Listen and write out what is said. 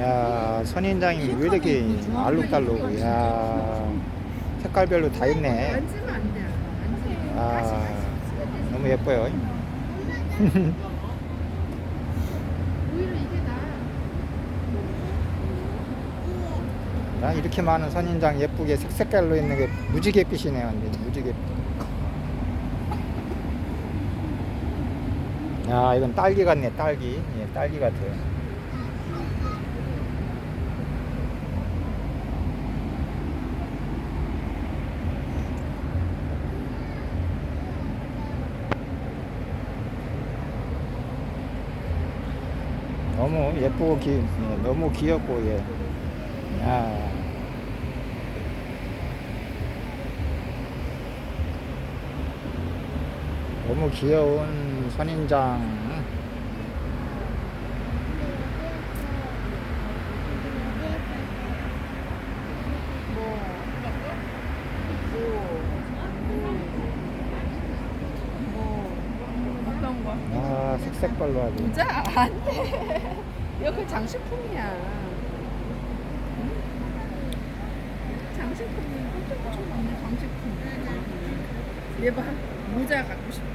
야 선인장이 왜 이렇게 알록달록 야 색깔별로 다 있네. 아 너무 예뻐요. 나. 난 이렇게 많은 선인장 예쁘게 색색깔로 있는 게 무지개빛이네요 완전 무지개빛. 야 이건 딸기 같네 딸기. 예 딸기 같아요 너무 예쁘고 기, 예, 너무 귀엽고 예. 야. 너무 귀여운 선인장. 아, 색색깔로 하고. 진짜 안 돼. 이거 장식품이야. 장식품이 깜짝 놀랐네 장식품. 얘 봐. 모자 갖고 싶어.